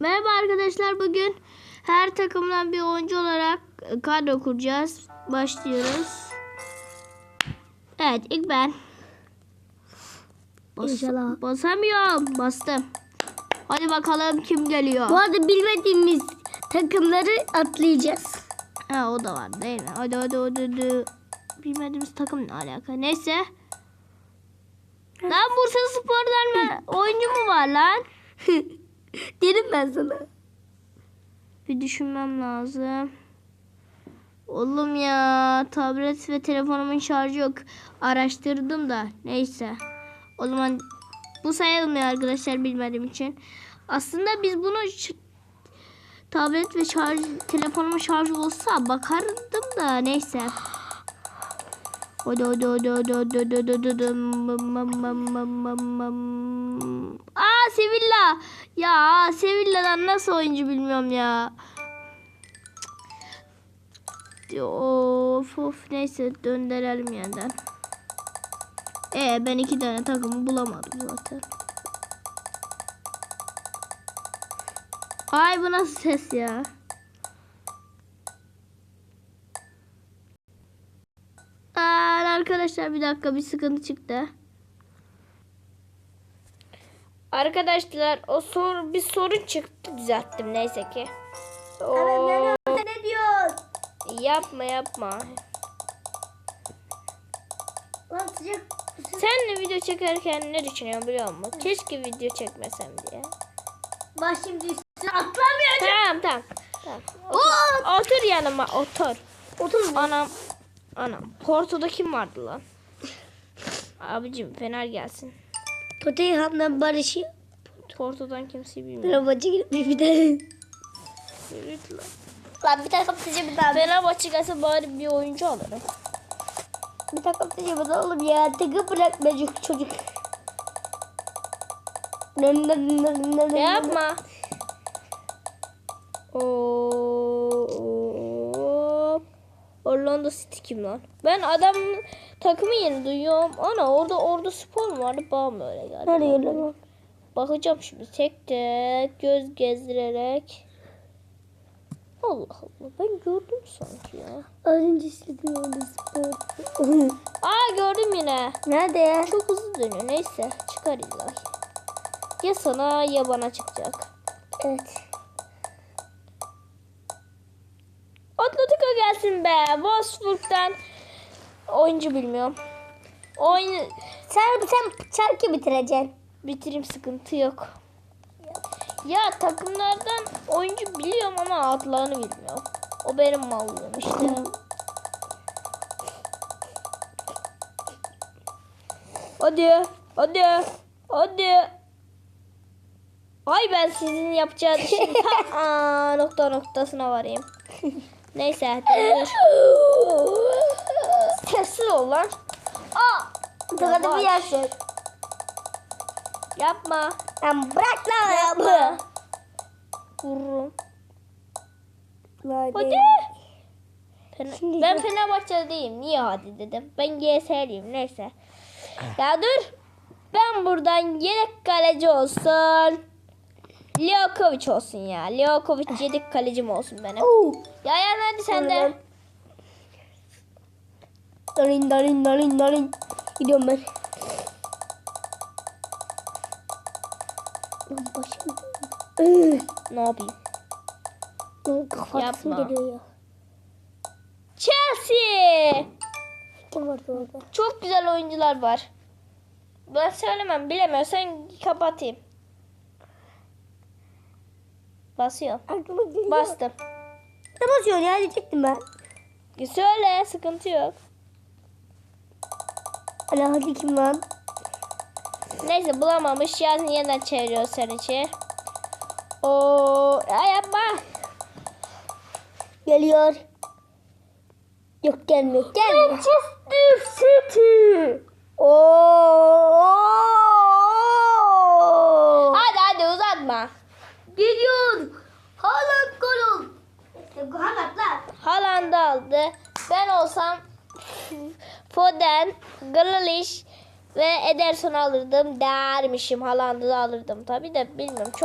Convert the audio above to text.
Merhaba arkadaşlar bugün her takımdan bir oyuncu olarak kadro kuracağız. Başlıyoruz. Evet ilk ben. Bas- İnşallah. Basamıyorum. Bastım. Hadi bakalım kim geliyor. Bu arada bilmediğimiz takımları atlayacağız. Ha o da var değil mi? Hadi hadi hadi. hadi. Bilmediğimiz takım ne alaka? Neyse. Lan Bursa Spor'dan? Oyuncu mu var lan? Dedim ben sana. Bir düşünmem lazım. Oğlum ya tablet ve telefonumun şarjı yok. Araştırdım da neyse. O zaman bu sayılmıyor arkadaşlar bilmediğim için. Aslında biz bunu tablet ve şarj telefonumun şarjı olsa bakardım da neyse. Aa Sevilla. Ya Sevilla'dan nasıl oyuncu bilmiyorum ya. Of of neyse döndürelim yeniden. Ee ben iki tane takımı bulamadım zaten. Ay bu nasıl ses ya? Aa, arkadaşlar bir dakika bir sıkıntı çıktı. Arkadaşlar o sor bir sorun çıktı düzelttim neyse ki. Oo, ne diyor? yapma yapma. Lan sıcak. Sen de video çekerken ne düşünüyorsun biliyor musun? Keşke video çekmesem diye. Bak şimdi atlamıyor. Tamam tamam. tamam. Otur, otur yanıma otur. Otur. Anam. Anam. Porto'da kim vardı lan? Abicim Fener gelsin. Tottenham'dan Barış'ı. Porto'dan kimseyi bilmiyorum. Fenerbahçe gitmiş bir tane. Evet lan. Lan bir takım sıcak bir tane. Fenerbahçe gelse bari bir oyuncu alırım. Bir takım sıcak bir tane oğlum ya. Takım bırakma çocuk çocuk. Nın. Yapma. Oo. Orlando City kim lan? Ben adam takımı yeni duyuyorum. Ana orada orada spor mu vardı? Bana mı öyle geldi? Nereye lan? Bakacağım şimdi tek tek göz gezdirerek. Allah Allah ben gördüm sanki ya. Az önce istedim orada spor. Aa gördüm yine. Nerede? Çok hızlı dönüyor. Neyse çıkar illa. Ya sana ya bana çıkacak. Evet. Gelsin be. Wolfsburg'dan oyuncu bilmiyorum. Oyun Sen sen şarkı bitireceksin. bitireyim sıkıntı yok. Ya takımlardan oyuncu biliyorum ama adlarını bilmiyorum. O benim mallığım işte. Hadi, hadi, hadi. Ay ben sizin yapacağınız işin ta nokta noktasına varayım. Neyse dur. Sessiz ol lan. Aa, Tokadı bir yersin. yapma. Lan bırak lan ayağımı. Vururum. Hadi. Hadi. Fener- ben Fenerbahçe'de değilim. Niye hadi dedim. Ben GS'liyim. Neyse. Ya dur. Ben buradan yedek kaleci olsun. Ljokovic olsun ya. Ljokovic yedek kalecim olsun benim. Oo. Ya ya hadi sen de. Darin darin darin darin. Gidiyorum ben. Lan başım. Ne yapayım? Kafatasım geliyor ya. Chelsea. Kim vardı orada? Çok güzel oyuncular var. Ben söylemem. Bilemiyorsan kapatayım. Basıyorum. Aklıma geliyor. Bastım. Ne basıyorsun ya? Diyecektim ben. Söyle. Sıkıntı yok. Ala hadi kim lan? Neyse bulamamış. Yazın yeniden çeviriyor sen içi. Oo, ya yapma. Geliyor. Yok gelmiyor. Gelmiyor. Manchester City. Oo. Hadi hadi uzatma. Geliyor. Haaland gol oldu. Haaland lan. Aldı. Ben olsam Foden, Grealish ve Ederson alırdım dermişim. Haaland'ı da alırdım tabi de bilmiyorum. Çok